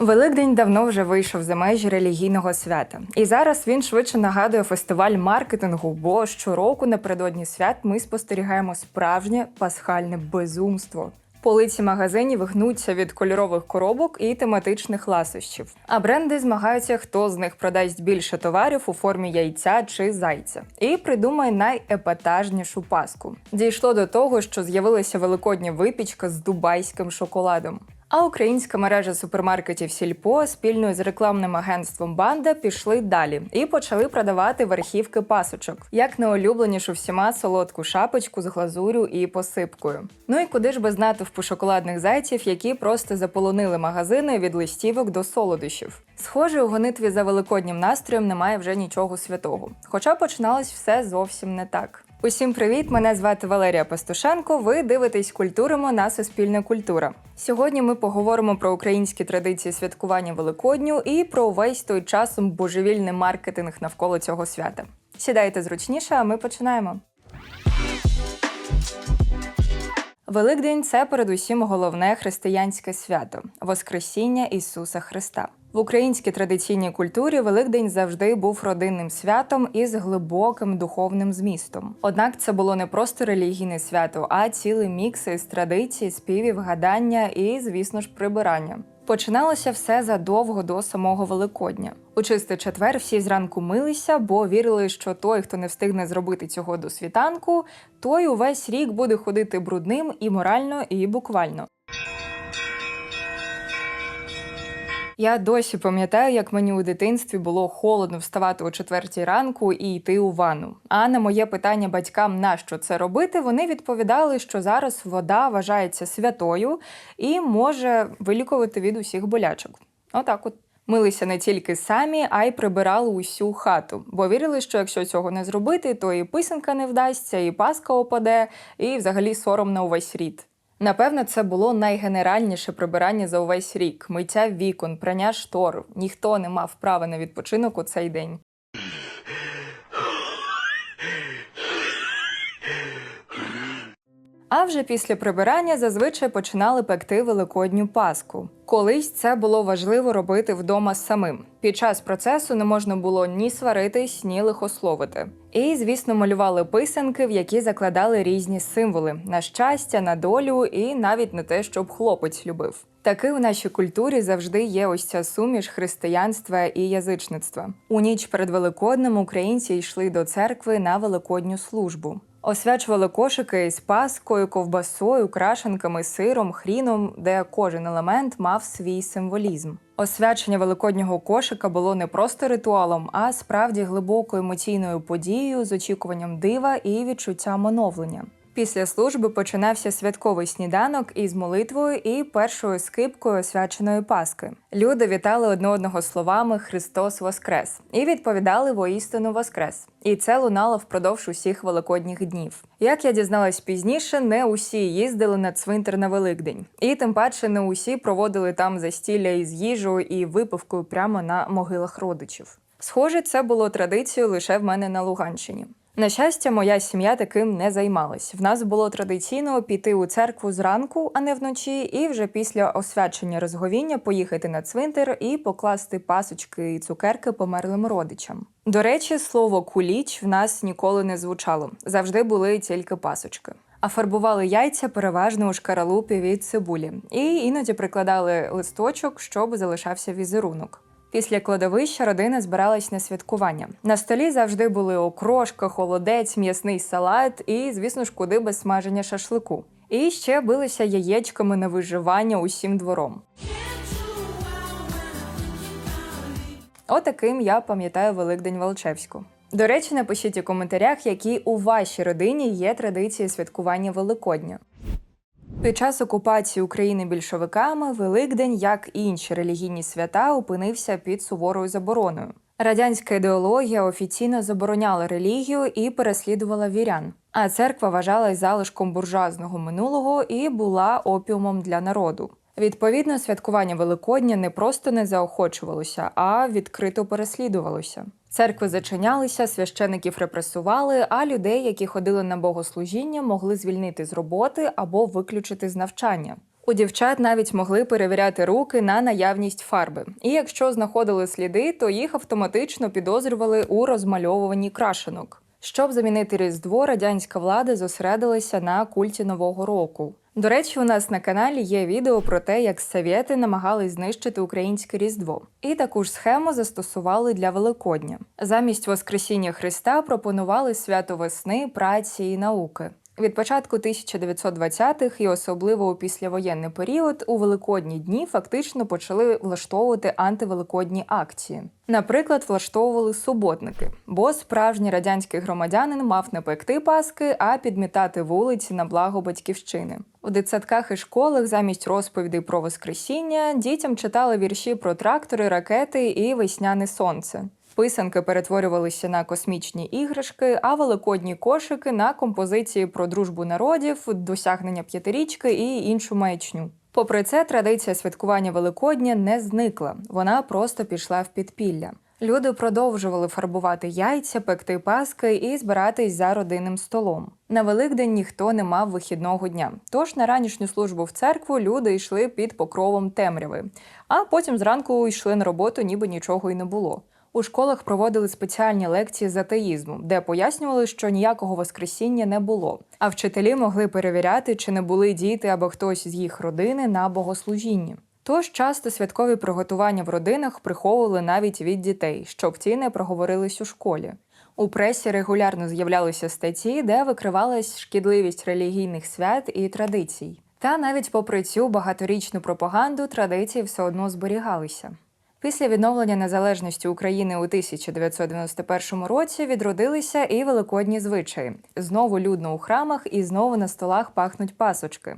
Великдень давно вже вийшов за межі релігійного свята, і зараз він швидше нагадує фестиваль маркетингу. Бо щороку напередодні свят ми спостерігаємо справжнє пасхальне безумство. Полиці магазинів гнуться від кольорових коробок і тематичних ласощів. А бренди змагаються, хто з них продасть більше товарів у формі яйця чи зайця, і придумає найепатажнішу паску. Дійшло до того, що з'явилася великодня випічка з дубайським шоколадом. А українська мережа супермаркетів Сільпо спільно з рекламним агентством Банда пішли далі і почали продавати верхівки пасочок, як найулюбленішу всіма солодку шапочку з глазурю і посипкою. Ну і куди ж без натовпу шоколадних зайців, які просто заполонили магазини від листівок до солодощів. Схоже, у гонитві за великоднім настроєм немає вже нічого святого. Хоча починалось все зовсім не так. Усім привіт! Мене звати Валерія Пастушенко. Ви дивитесь культуримо на Суспільна культура. Сьогодні ми поговоримо про українські традиції святкування Великодню і про увесь той часом божевільний маркетинг навколо цього свята. Сідайте зручніше, а ми починаємо. Великдень це передусім головне християнське свято Воскресіння Ісуса Христа. В українській традиційній культурі Великдень завжди був родинним святом із глибоким духовним змістом. Однак це було не просто релігійне свято, а цілий мікс із традицій, співів, гадання і, звісно ж, прибирання. Починалося все задовго до самого Великодня. У чистий четвер всі зранку милися, бо вірили, що той, хто не встигне зробити цього до світанку, той увесь рік буде ходити брудним і морально, і буквально. Я досі пам'ятаю, як мені у дитинстві було холодно вставати о четвертій ранку і йти у ванну. А на моє питання батькам, на що це робити, вони відповідали, що зараз вода вважається святою і може вилікувати від усіх болячок. Отак, от. Милися не тільки самі, а й прибирали усю хату, бо вірили, що якщо цього не зробити, то і писанка не вдасться, і паска опаде, і взагалі сором на увесь рід. Напевно, це було найгенеральніше прибирання за увесь рік: миття вікон, прання штор. Ніхто не мав права на відпочинок у цей день. А вже після прибирання зазвичай починали пекти великодню паску. Колись це було важливо робити вдома самим. Під час процесу не можна було ні сваритись, ні лихословити. І, звісно, малювали писанки, в які закладали різні символи на щастя, на долю і навіть на те, щоб хлопець любив. Таки у нашій культурі завжди є ось ця суміш християнства і язичництва. У ніч перед Великоднем українці йшли до церкви на великодню службу. Освячували кошики із паскою, ковбасою, крашенками, сиром, хріном, де кожен елемент мав свій символізм. Освячення великоднього кошика було не просто ритуалом, а справді глибокою емоційною подією з очікуванням дива і відчуттям оновлення. Після служби починався святковий сніданок із молитвою і першою скипкою освяченої Паски. Люди вітали одне одного словами Христос Воскрес і відповідали воістину Воскрес. І це лунало впродовж усіх великодніх днів. Як я дізналась пізніше, не усі їздили на цвинтар на Великдень, і тим паче не усі проводили там застілля із їжею і випивкою прямо на могилах родичів. Схоже, це було традицією лише в мене на Луганщині. На щастя, моя сім'я таким не займалась. В нас було традиційно піти у церкву зранку, а не вночі, і вже після освячення розговіння поїхати на цвинтар і покласти пасочки і цукерки померлим родичам. До речі, слово куліч в нас ніколи не звучало завжди були тільки пасочки. А фарбували яйця переважно у шкаралупі від цибулі, і іноді прикладали листочок, щоб залишався візерунок. Після кладовища родина збиралась на святкування. На столі завжди були окрошка, холодець, м'ясний салат і, звісно ж, куди без смаження шашлику. І ще билися яєчками на виживання усім двором. Отаким я пам'ятаю Великдень Волчевську. До речі, напишіть у коментарях, які у вашій родині є традиції святкування Великодня. Під час окупації України більшовиками Великдень, як і інші релігійні свята, опинився під суворою забороною. Радянська ідеологія офіційно забороняла релігію і переслідувала вірян. А церква вважалась залишком буржуазного минулого і була опіумом для народу. Відповідно, святкування Великодня не просто не заохочувалося, а відкрито переслідувалося. Церкви зачинялися, священиків репресували, а людей, які ходили на богослужіння, могли звільнити з роботи або виключити з навчання. У дівчат навіть могли перевіряти руки на наявність фарби. І якщо знаходили сліди, то їх автоматично підозрювали у розмальовуванні крашенок. Щоб замінити Різдво, радянська влада зосередилася на культі Нового року. До речі, у нас на каналі є відео про те, як совєти намагались знищити українське Різдво. І таку ж схему застосували для Великодня. Замість Воскресіння Христа пропонували свято весни, праці і науки. Від початку 1920-х і особливо у післявоєнний період у великодні дні фактично почали влаштовувати антивеликодні акції. Наприклад, влаштовували суботники, бо справжній радянський громадянин мав не пекти паски, а підмітати вулиці на благо батьківщини. У дитсадках і школах замість розповідей про воскресіння дітям читали вірші про трактори, ракети і весняне сонце. Писанки перетворювалися на космічні іграшки, а великодні кошики на композиції про дружбу народів, досягнення п'ятирічки і іншу маячню. Попри це, традиція святкування Великодня не зникла, вона просто пішла в підпілля. Люди продовжували фарбувати яйця, пекти паски і збиратись за родинним столом. На Великдень ніхто не мав вихідного дня. Тож на ранішню службу в церкву люди йшли під покровом темряви, а потім зранку йшли на роботу, ніби нічого й не було. У школах проводили спеціальні лекції з атеїзму, де пояснювали, що ніякого воскресіння не було. А вчителі могли перевіряти, чи не були діти або хтось з їх родини на богослужінні. Тож часто святкові приготування в родинах приховували навіть від дітей, щоб ті не проговорились у школі. У пресі регулярно з'являлися статті, де викривалась шкідливість релігійних свят і традицій. Та навіть попри цю багаторічну пропаганду традиції все одно зберігалися. Після відновлення незалежності України у 1991 році відродилися і великодні звичаї. Знову людно у храмах і знову на столах пахнуть пасочки.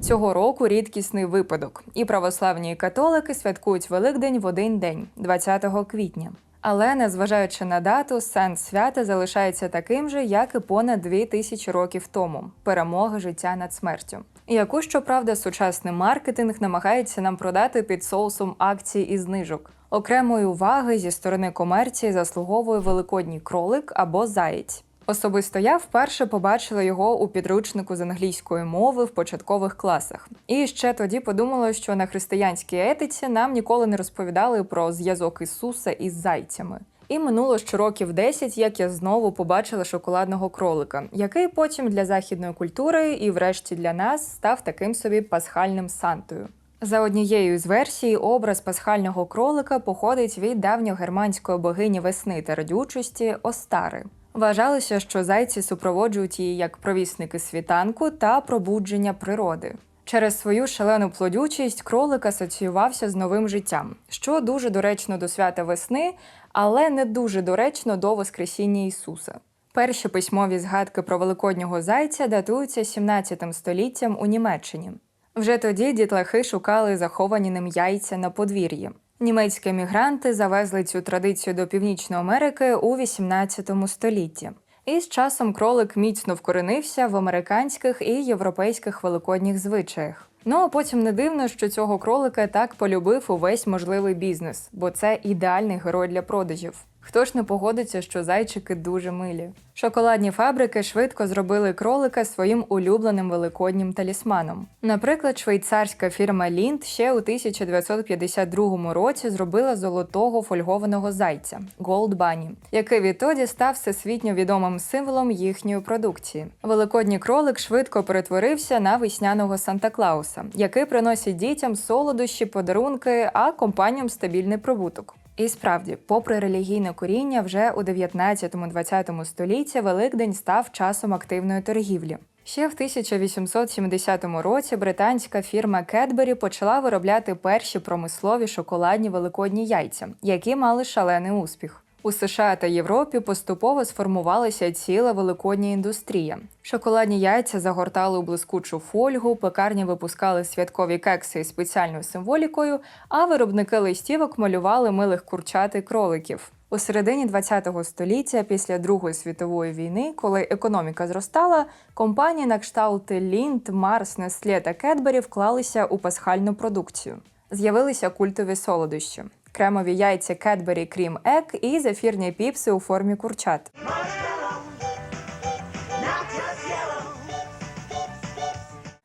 Цього року рідкісний випадок, і православні і католики святкують Великдень в один день, 20 квітня. Але незважаючи на дату, сенс свята залишається таким же, як і понад дві тисячі років тому перемога життя над смертю. Яку щоправда сучасний маркетинг намагається нам продати під соусом акцій і знижок. Окремої уваги зі сторони комерції заслуговує великодній кролик або заєць. Особисто я вперше побачила його у підручнику з англійської мови в початкових класах. І ще тоді подумала, що на християнській етиці нам ніколи не розповідали про зв'язок Ісуса із зайцями. І минуло ще років 10, як я знову побачила шоколадного кролика, який потім для західної культури і, врешті, для нас став таким собі пасхальним сантою. За однією з версій, образ пасхального кролика походить від давньогерманської богині весни та родючості Остари. Вважалося, що зайці супроводжують її як провісники світанку та пробудження природи. Через свою шалену плодючість кролик асоціювався з новим життям, що дуже доречно до свята весни, але не дуже доречно до Воскресіння Ісуса. Перші письмові згадки про великоднього зайця датуються 17 століттям у Німеччині. Вже тоді дітлахи шукали заховані ним яйця на подвір'ї. Німецькі емігранти завезли цю традицію до Північної Америки у 18 столітті. І з часом кролик міцно вкоренився в американських і європейських великодніх звичаях. Ну а потім не дивно, що цього кролика так полюбив увесь можливий бізнес, бо це ідеальний герой для продажів. Хто ж не погодиться, що зайчики дуже милі? Шоколадні фабрики швидко зробили кролика своїм улюбленим великоднім талісманом. Наприклад, швейцарська фірма Лінд ще у 1952 році зробила золотого фольгованого зайця Gold Bunny, який відтоді став всесвітньо відомим символом їхньої продукції. Великодній кролик швидко перетворився на весняного Санта Клауса, який приносить дітям солодощі, подарунки, а компаніям стабільний прибуток. І справді, попри релігійне коріння, вже у 19-20 столітті Великдень став часом активної торгівлі. Ще в 1870 році британська фірма Кетбері почала виробляти перші промислові шоколадні великодні яйця, які мали шалений успіх. У США та Європі поступово сформувалася ціла великодня індустрія. Шоколадні яйця загортали у блискучу фольгу, пекарні випускали святкові кекси із спеціальною символікою, а виробники листівок малювали милих курчат і кроликів. У середині ХХ століття, після Другої світової війни, коли економіка зростала, компанії на кшталти Лінд, Марс, Нестле та Кетбері вклалися у пасхальну продукцію. З'явилися культові солодощі кремові яйця Cadbury Cream Egg і зефірні піпси у формі курчат.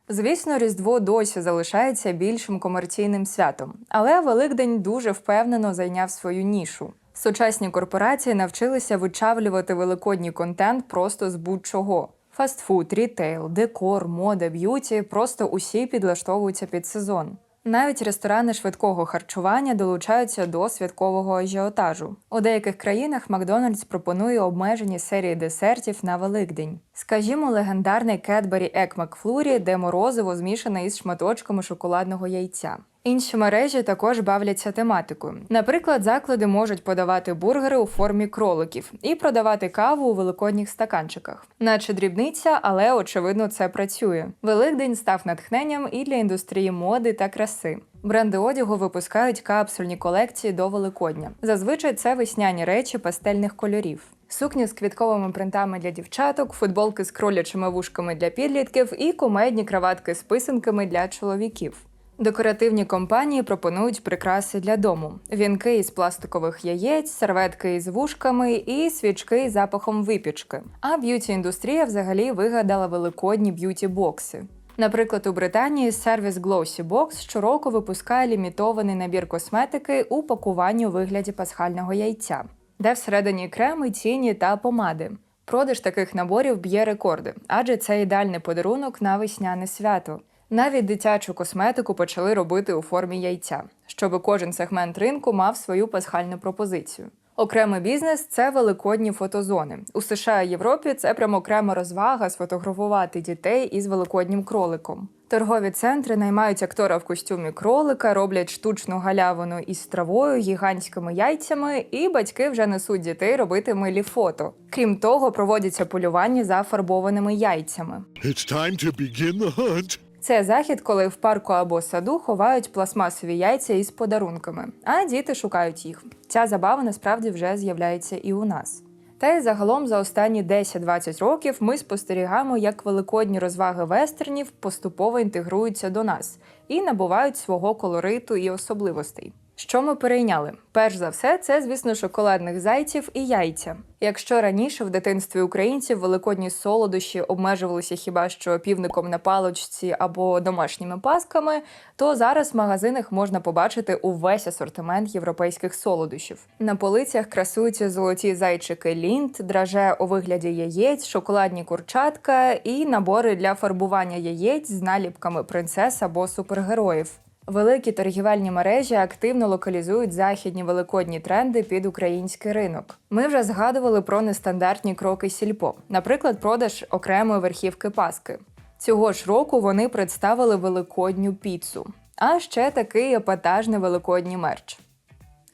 Звісно, Різдво досі залишається більшим комерційним святом, але Великдень дуже впевнено зайняв свою нішу. Сучасні корпорації навчилися вичавлювати великодній контент просто з будь-чого. Фастфуд, рітейл, декор, мода, б'юті просто усі підлаштовуються під сезон. Навіть ресторани швидкого харчування долучаються до святкового ажіотажу. У деяких країнах Макдональдс пропонує обмежені серії десертів на Великдень. Скажімо, легендарний Кетбері Ек Макфлурі, де морозиво змішане із шматочками шоколадного яйця. Інші мережі також бавляться тематикою. Наприклад, заклади можуть подавати бургери у формі кроликів і продавати каву у великодніх стаканчиках, наче дрібниця, але очевидно це працює. Великдень став натхненням і для індустрії моди та краси. Бренди одягу випускають капсульні колекції до Великодня. Зазвичай це весняні речі пастельних кольорів. Сукні з квітковими принтами для дівчаток, футболки з кролячими вушками для підлітків і кумедні краватки з писанками для чоловіків. Декоративні компанії пропонують прикраси для дому: вінки із пластикових яєць, серветки із вушками і свічки із запахом випічки. А б'юті індустрія взагалі вигадала великодні б'юті-бокси. Наприклад, у Британії сервіс Glossy Box щороку випускає лімітований набір косметики у пакуванні у вигляді пасхального яйця, де всередині креми, тіні та помади. Продаж таких наборів б'є рекорди, адже це ідеальний подарунок на весняне свято. Навіть дитячу косметику почали робити у формі яйця, щоб кожен сегмент ринку мав свою пасхальну пропозицію. Окремий бізнес це великодні фотозони. У США і Європі це прямо окрема розвага сфотографувати дітей із великоднім кроликом. Торгові центри наймають актора в костюмі кролика, роблять штучну галявину із травою, гігантськими яйцями, і батьки вже несуть дітей робити милі фото. Крім того, проводяться полювання за фарбованими яйцями. It's time to begin the hunt. Це захід, коли в парку або саду ховають пластмасові яйця із подарунками, а діти шукають їх. Ця забава насправді вже з'являється і у нас. Та й загалом за останні 10-20 років ми спостерігаємо, як великодні розваги вестернів поступово інтегруються до нас і набувають свого колориту і особливостей. Що ми перейняли? Перш за все, це, звісно, шоколадних зайців і яйця. Якщо раніше в дитинстві українців великодні солодощі обмежувалися хіба що півником на палочці або домашніми пасками, то зараз в магазинах можна побачити увесь асортимент європейських солодощів. На полицях красуються золоті зайчики лінт, драже у вигляді яєць, шоколадні курчатка і набори для фарбування яєць з наліпками принцес або супергероїв. Великі торгівельні мережі активно локалізують західні великодні тренди під український ринок. Ми вже згадували про нестандартні кроки сільпо, наприклад, продаж окремої верхівки Паски. Цього ж року вони представили великодню піцу, а ще такий епатажний великодній мерч.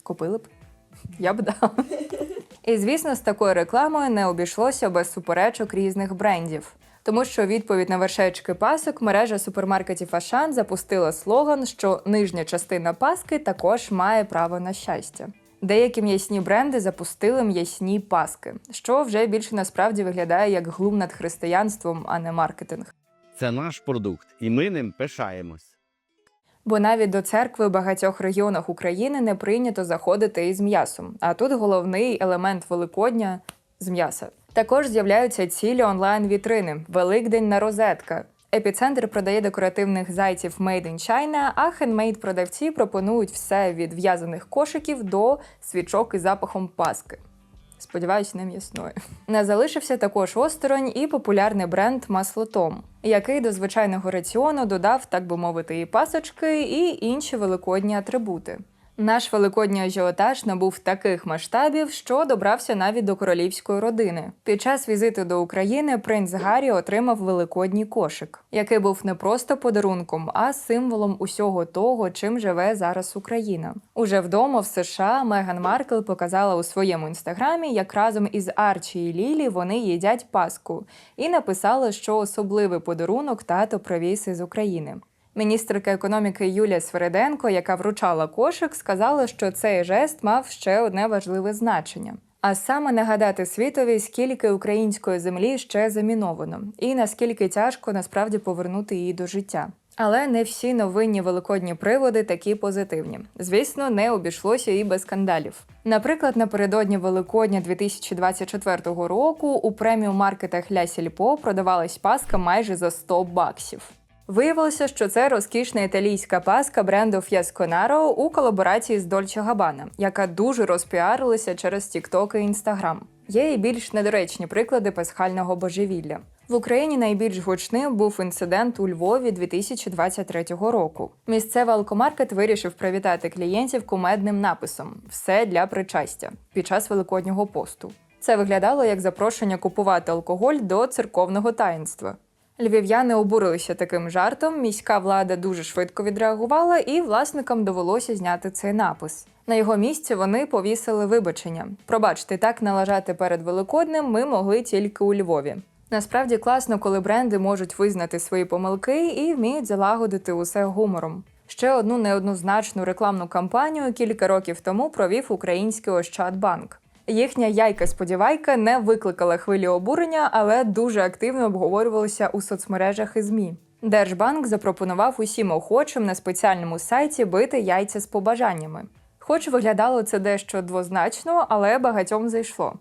Купили б? Я б дала. І звісно, з такою рекламою не обійшлося без суперечок різних брендів. Тому що відповідь на вершечки пасок мережа супермаркетів Ашан запустила слоган, що нижня частина паски також має право на щастя. Деякі м'ясні бренди запустили м'ясні паски, що вже більше насправді виглядає як глум над християнством, а не маркетинг. Це наш продукт, і ми ним пишаємось. Бо навіть до церкви в багатьох регіонах України не прийнято заходити із м'ясом. А тут головний елемент Великодня з м'яса. Також з'являються цілі онлайн-вітрини Великдень на розетка. Епіцентр продає декоративних зайців Made in China, а хендмейд продавці пропонують все від в'язаних кошиків до свічок із запахом паски. Сподіваюсь, не м'ясної. Не залишився також осторонь і популярний бренд Масло Том, який до звичайного раціону додав, так би мовити, і пасочки, і інші великодні атрибути. Наш великодній ажіотаж набув таких масштабів, що добрався навіть до королівської родини. Під час візиту до України принц Гаррі отримав великодній кошик, який був не просто подарунком, а символом усього того, чим живе зараз Україна. Уже вдома в США Меган Маркл показала у своєму інстаграмі, як разом із Арчі і Лілі вони їдять паску, і написала, що особливий подарунок тато привіз із України. Міністерка економіки Юлія Свериденко, яка вручала кошик, сказала, що цей жест мав ще одне важливе значення. А саме нагадати світові, скільки української землі ще заміновано, і наскільки тяжко насправді повернути її до життя. Але не всі новинні великодні приводи такі позитивні. Звісно, не обійшлося і без скандалів. Наприклад, напередодні Великодня 2024 року у преміум маркетах Ля Сільпо продавалась паска майже за 100 баксів. Виявилося, що це розкішна італійська паска бренду Fiasconaro у колаборації з Dolce Gabbana, яка дуже розпіарилася через TikTok і Instagram. Є і більш недоречні приклади пасхального божевілля. В Україні найбільш гучним був інцидент у Львові 2023 року. Місцевий алкомаркет вирішив привітати клієнтів кумедним написом Все для причастя під час великоднього посту. Це виглядало як запрошення купувати алкоголь до церковного таїнства. Львів'яни обурилися таким жартом. Міська влада дуже швидко відреагувала, і власникам довелося зняти цей напис. На його місці вони повісили вибачення. Пробачте, так налажати перед Великоднем ми могли тільки у Львові. Насправді класно, коли бренди можуть визнати свої помилки і вміють залагодити усе гумором. Ще одну неоднозначну рекламну кампанію кілька років тому провів український Ощадбанк. Їхня яйка-сподівайка не викликала хвилі обурення, але дуже активно обговорювалася у соцмережах і ЗМІ. Держбанк запропонував усім охочим на спеціальному сайті бити яйця з побажаннями. Хоч виглядало це дещо двозначно, але багатьом зайшло.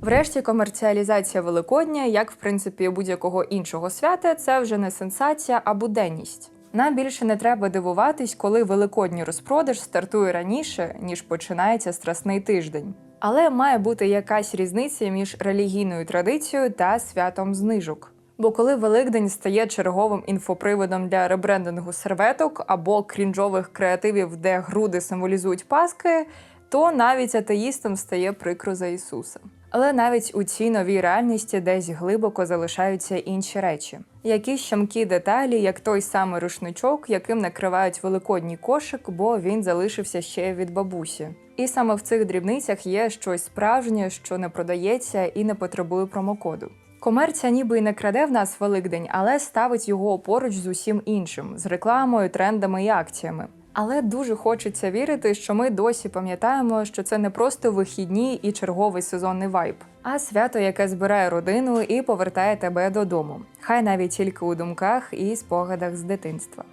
Врешті, комерціалізація Великодня, як в принципі будь-якого іншого свята, це вже не сенсація, а буденність. Нам більше не треба дивуватись, коли великодній розпродаж стартує раніше, ніж починається страсний тиждень. Але має бути якась різниця між релігійною традицією та святом знижок. Бо коли Великдень стає черговим інфоприводом для ребрендингу серветок або крінжових креативів, де груди символізують паски, то навіть атеїстам стає прикро за Ісуса. Але навіть у цій новій реальності десь глибоко залишаються інші речі. Якісь щемкі деталі, як той самий рушничок, яким накривають великодній кошик, бо він залишився ще від бабусі. І саме в цих дрібницях є щось справжнє, що не продається і не потребує промокоду. Комерція ніби й не краде в нас Великдень, але ставить його поруч з усім іншим, з рекламою, трендами і акціями. Але дуже хочеться вірити, що ми досі пам'ятаємо, що це не просто вихідні і черговий сезонний вайб, а свято, яке збирає родину і повертає тебе додому. Хай навіть тільки у думках і спогадах з дитинства.